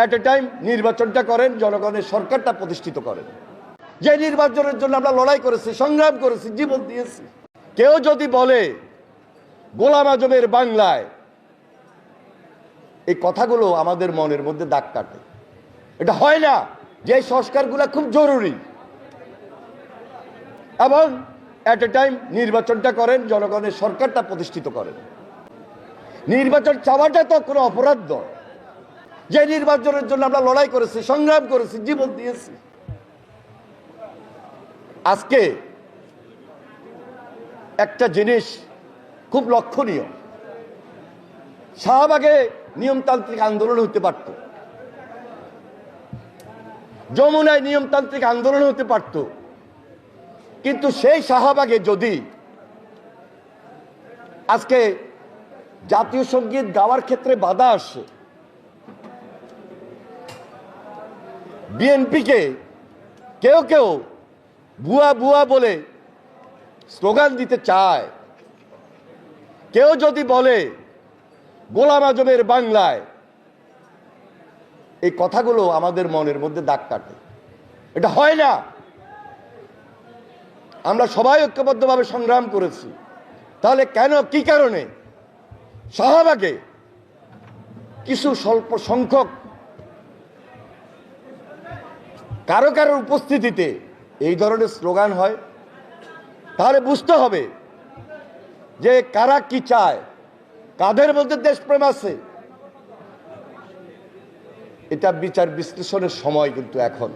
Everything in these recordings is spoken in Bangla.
অ্যাট এ টাইম নির্বাচনটা করেন, জনগণের সরকারটা প্রতিষ্ঠিত করেন। যে নির্বাচনের জন্য আমরা লড়াই করেছি, সংগ্রাম করেছি, জীবন দিয়েছি। কেউ যদি বলে, গোলাম আজমের বাংলায়, এই কথাগুলো আমাদের মনের মধ্যে দাগ কাটে। এটা হয় না যে সংস্কারগুলো খুব জরুরি। এবং অ্যাট এ টাইম নির্বাচনটা করেন, জনগণের সরকারটা প্রতিষ্ঠিত করেন। নির্বাচন চাওয়াটা তো কোনো অপরাধ নয়। যে নির্বাচনের জন্য আমরা লড়াই করেছি, সংগ্রাম করেছি, জীবন দিয়েছি। আজকে একটা জিনিস খুব লক্ষণীয়। শাহবাগে নিয়মতান্ত্রিক আন্দোলন হতে পারত। যমুনায় নিয়মতান্ত্রিক আন্দোলন হতে পারত। কিন্তু সেই শাহবাগে যদি আজকে জাতীয় সংগীত গাওয়ার ক্ষেত্রে বাধা আসে বিএনপিকে কেউ কেউ ভুয়া ভুয়া বলে স্লোগান দিতে চায়। কেউ যদি বলে গোলাম আজমের বাংলায়, এই কথাগুলো আমাদের মনের মধ্যে দাগ কাটে। এটা হয় না। আমরা সবাই ঐক্যবদ্ধভাবে সংগ্রাম করেছি। তাহলে কেন, কি কারণে? শাহবাগে কিছু স্বল্প সংখ্যক কারও কারোর উপস্থিতিতে এই ধরনের স্লোগান হয়, তাহলে বুঝতে হবে যে কারা কি চায়, কাদের মধ্যে দেশপ্রেম আছে। এটা বিচার বিশ্লেষণের সময় কিন্তু এখন।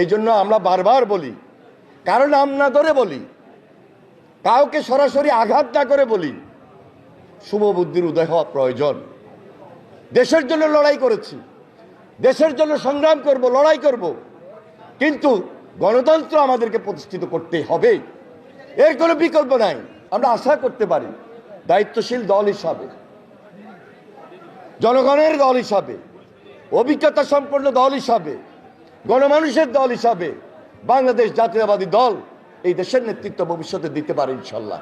এই জন্য আমরা বারবার বলি কারণ নাম না ধরে বলি, কাউকে সরাসরি আঘাত না করে বলি, শুভ বুদ্ধির উদয় হওয়া প্রয়োজন। দেশের জন্য লড়াই করেছি। দেশের জন্য সংগ্রাম করব, লড়াই করব। কিন্তু গণতন্ত্র আমাদেরকে প্রতিষ্ঠিত করতে হবে। এর কোনো বিকল্প নাই। আমরা আশা করতে পারি, দায়িত্বশীল দল হিসাবে, জনগণের দল হিসাবে, অভিজ্ঞতা সম্পন্ন দল হিসাবে, গণমানুষের দল হিসাবে বাংলাদেশ জাতীয়তাবাদী দল এই দেশের নেতৃত্ব ভবিষ্যতে দিতে পারে ইনশাল্লাহ।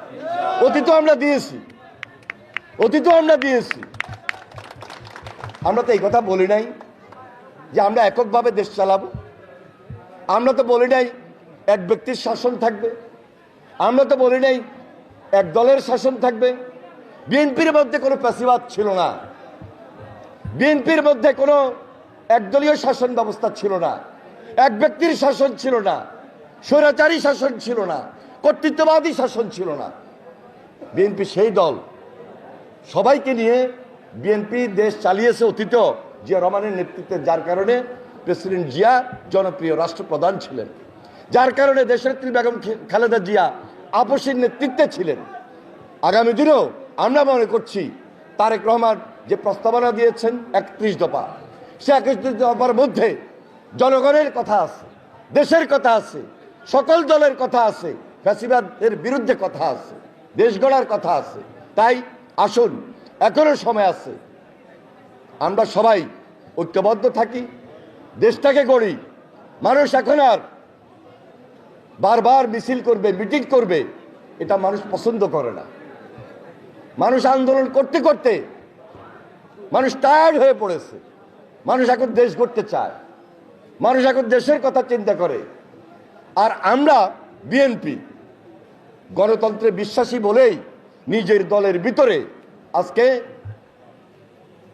অতীত আমরা দিয়েছি। অতীত আমরা দিয়েছি। আমরা তো এই কথা বলি নাই। যে আমরা এককভাবে দেশ চালাবো। আমরা তো বলি নাই এক ব্যক্তির শাসন থাকবে। আমরা তো বলি নাই এক দলের শাসন থাকবে। বিএনপির মধ্যে কোনো প্যাসিবাদ ছিল না। বিএনপির মধ্যে কোনো একদলীয় শাসন ব্যবস্থা ছিল না। এক ব্যক্তির শাসন ছিল না। স্বৈরাচারী শাসন ছিল না। কর্তৃত্ববাদী শাসন ছিল না। বিএনপি সেই দল। সবাইকে নিয়ে বিএনপি দেশ চালিয়েছে অতীত জিয়া রহমানের নেতৃত্বে, যার কারণে প্রেসিডেন্ট জিয়া জনপ্রিয় রাষ্ট্রপ্রধান ছিলেন। যার কারণে দেশনেত্রী বেগম খালেদা জিয়া আপসের নেতৃত্বে ছিলেন। আগামী দিনেও আমরা মনে করছি তারেক রহমান যে প্রস্তাবনা দিয়েছেন একত্রিশ দফা, সে একত্রিশ দফার মধ্যে জনগণের কথা আছে, দেশের কথা আছে, সকল দলের কথা আছে, ফ্যাসিবাদের বিরুদ্ধে কথা আছে, দেশ গড়ার কথা আছে। তাই আসুন, এখনও সময় আছে আমরা সবাই ঐক্যবদ্ধ থাকি, দেশটাকে গড়ি। মানুষ এখন আর বারবার মিছিল করবে, মিটিং করবে, এটা মানুষ পছন্দ করে না। মানুষ আন্দোলন করতে করতে মানুষ টায়ার্ড হয়ে পড়েছে। মানুষ এখন দেশ গড়তে চায়। মানুষ এখন দেশের কথা চিন্তা করে। আর আমরা বিএনপি গণতন্ত্রে বিশ্বাসী বলেই নিজের দলের ভিতরে আজকে